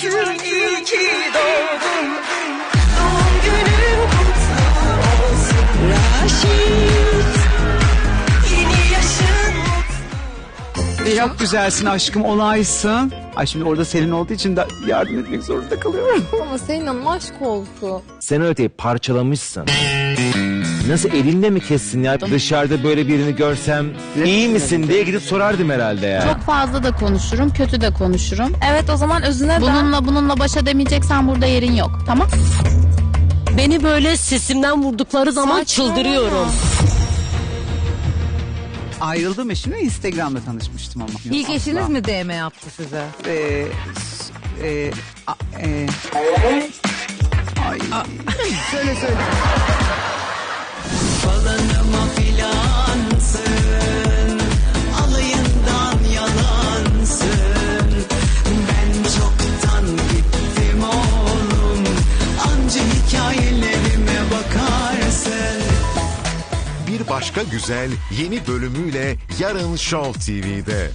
Aşkım iyi ki doğdun Doğum günün kutlu olsun Raşit Yeni yaşın Çok güzelsin aşkım olaysın. Ay şimdi orada Selin olduğu için de yardım etmek zorunda kalıyorum. Ama senin aşk olsun. Sen öteyi parçalamışsın. Nasıl elinde mi kessin ya? Dışarıda böyle birini görsem iyi misin diye gidip sorardım herhalde ya. Çok fazla da konuşurum, kötü de konuşurum. Evet o zaman özüne de. Bununla bununla baş edemeyeceksen burada yerin yok. Tamam? Beni böyle sesimden vurdukları zaman Saçmalama. çıldırıyorum. Ayrıldığım eşimle Instagram'da tanışmıştım ama. İlk eşiniz mi DM yaptı size? Ee, s- e, a- e, ay. söyle söyle. Bir başka güzel yeni bölümüyle yarın Show TV'de.